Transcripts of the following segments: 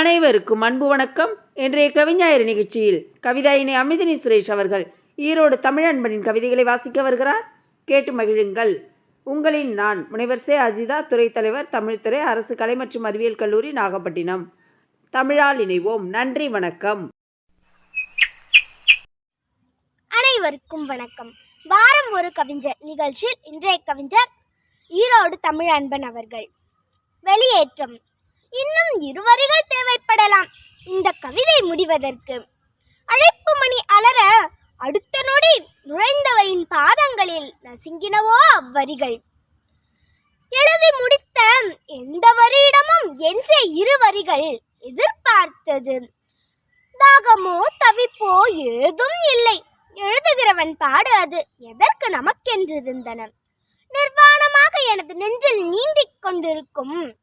அனைவருக்கும் அன்பு வணக்கம். இன்றைய கவிஞாயிறு நிகழ்ச்சியில் கவிதாயினி அமிதினி சுரேஷ் அவர்கள் ஈரோடு தமிழன்பனின் கவிதைகளை வாசிக்க வருகிறார். கேட்டு மகிழுங்கள். உங்களின் நான் முனைவர் சே அஜிதா துறைத்தலைவர் தமிழ்துறை அரசு கலை மற்றும் அறிவியல் கல்லூரி நாகப்பட்டினம். தமிழால் இணைவோம். நன்றி வணக்கம். அனைவருக்கும் வணக்கம். வாரம் ஒரு கவிஞர் நிகழ்ச்சியில் இன்றைய கவிஞர் ஈரோடு தமிழ் அன்பன் அவர்கள். வெளியேற்றம். இன்னும் இரு வரிகள் தேவைப்படலாம். இந்த கவிதை முடிவதற்கு. அழைப்பு மணி அலற அடுத்த நொடி நுழைந்தவரின் பாதங்களில் நசுங்கினவோ அவ்வரிகள். எழுதி முடித்த எந்த வரியிடமும் என்ற இரு வரிகள் எதிர்பார்த்தது. தாகமோ தவிப்போ ஏதும் இல்லை. எழுதுகிறவன் பாடு அது எதற்கு நமக்கென்றிருந்தன. நிர்வாணமாக எனது நெஞ்சில் நீந்திக் கொண்டிருக்கும்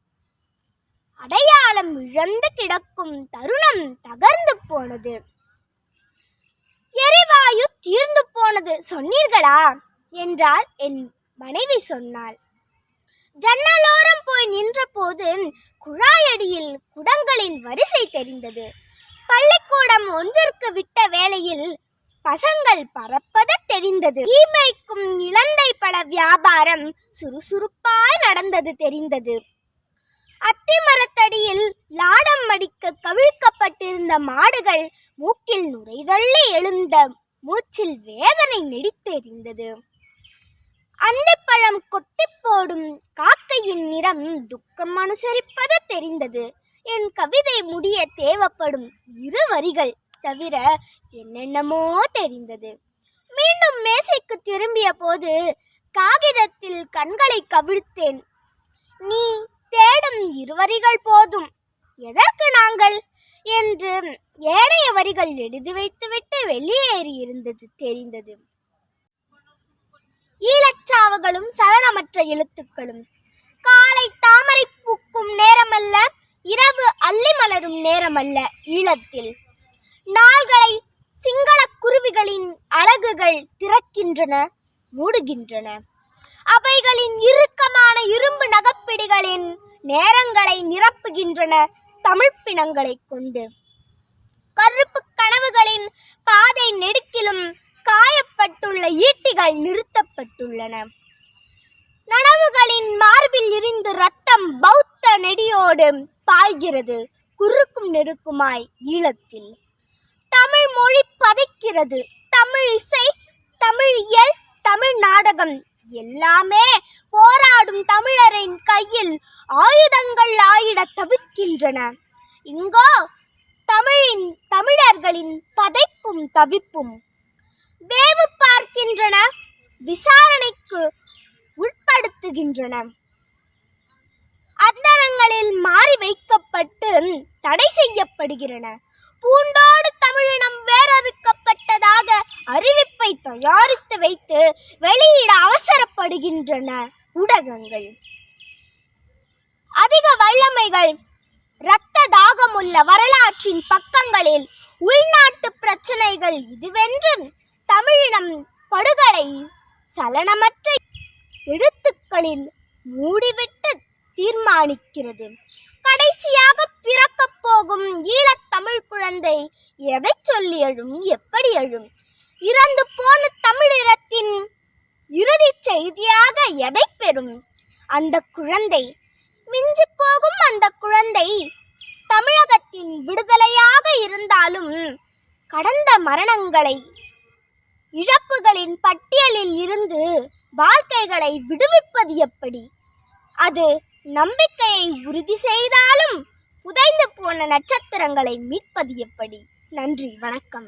அடையாளம் இழந்து கிடக்கும் தருணம் தகர்ந்து போனது. எரிவாயு தீர்ந்து போனது சொன்னீர்களா? என்றால் என் மனைவி சொன்னாள். ஜன்னலோரம் போய் நின்றபோது குழாயடியில் குடங்களின் வரிசை தெரிந்தது. பள்ளிக்கூடம் ஒன்றிற்கு விட்ட வேளையில் பசங்கள் பறப்பது தெரிந்தது. ஈமைக்கும் இலந்தை பழ வியாபாரம் சுறுசுறுப்பாய் நடந்தது தெரிந்தது. அத்தி மரத்தடியில் லாடம் மடிக்க கவிழ்க்கப்பட்டிருந்த மாடுகள் மூக்கில் நுரைதள்ளி எழுந்த மூச்சில் வேதனை நெடித்தெறிந்தது. அந்திப்பழம் கொத்தி போடும் காக்கையின் நிறம் துக்கம் அனுசரிப்பது தெரிந்தது. என் கவிதை முடிய தேவைப்படும் இரு வரிகள் தவிர என்னென்னமோ தெரிந்தது. மீண்டும் மேசைக்கு திரும்பிய போது காகிதத்தில் கண்களை கவிழ்த்தேன். நீ திருவரிகள் போதும். எதற்கு நாங்கள்? என்று ஏனைய வரிகள் எழுதி வைத்துவிட்டு வெளியேறி இருந்தது தெரிந்தது. ஈழச்சாவுகளும் சலனமற்ற எழுத்துக்களும். காலை தாமரை பூக்கும் நேரமல்ல இரவு அள்ளி மலரும் நேரமல்ல ஈழத்தில். நாள்களை சிங்கள குருவிகளின் அழகுகள் திறக்கின்றன மூடுகின்றன. அவைகளின் இறுக்கமான இரும்பு நகப்பிடிகளின் நேரங்களை நிரப்புகின்றன தமிழ் பிணங்களை கொண்டு. கருப்பு கனவுகளின் பாதை நெடுக்கிலும் காயப்பட்டுள்ள ஈட்டிகள் நிறுத்தப்பட்டுள்ளன. நனவுகளின் மார்பில் இருந்து ரத்தம் பௌத்த நெடியோடு பாய்கிறது குறுக்கும் நெருக்குமாய் ஈழத்தில். தமிழ் மொழி பதைக்கிறது தமிழ் இசை தமிழ் இயல் தமிழ் நாடகம் எல்லாமே போராடும் தமிழரின் கையில் ஆயுதங்கள் ஆயிட தவிர்க்கின்றன இங்கோ தமிழின் தமிழர்களின் பதைப்பும் தவிப்பும். வேவு பார்க்கின்றன விசாரணைக்கு உட்படுத்துகின்றன. அந்தரங்களில் மாறி வைக்கப்பட்டு தடை செய்யப்படுகிறன பூண்டோடு தமிழினம் அறிவிப்பை தயாரித்து வைத்து வெளியிட அவசரப்படுகின்றன ஊடகங்கள். அதிக வல்லமைகள் இரத்த தாகமுள்ள வரலாற்றின் பக்கங்களில் உள்நாட்டு பிரச்சனைகள் இதுவென்று தமிழினம் படுகொலை சலனமற்ற எழுத்துக்களில் மூடிவிட்டு தீர்மானிக்கிறது. கடைசியாக பிறக்கப் போகும் ஈழத்தமிழ் குழந்தை எதை சொல்லி எழும் எப்படி எழும்? இறந்து போன தமிழினத்தின் இறுதி செய்தியாக எதை பெறும்? அந்த குழந்தை மிஞ்சி போகும் அந்த குழந்தை தமிழகத்தின் விடுதலையாக இருந்தாலும் கடந்த மரணங்களை இழப்புகளின் பட்டியலில் இருந்து வாழ்க்கைகளை விடுவிப்பது எப்படி? அது நம்பிக்கையை உறுதி செய்தாலும் புதைந்து போன நட்சத்திரங்களை மீட்பது எப்படி? நன்றி வணக்கம்.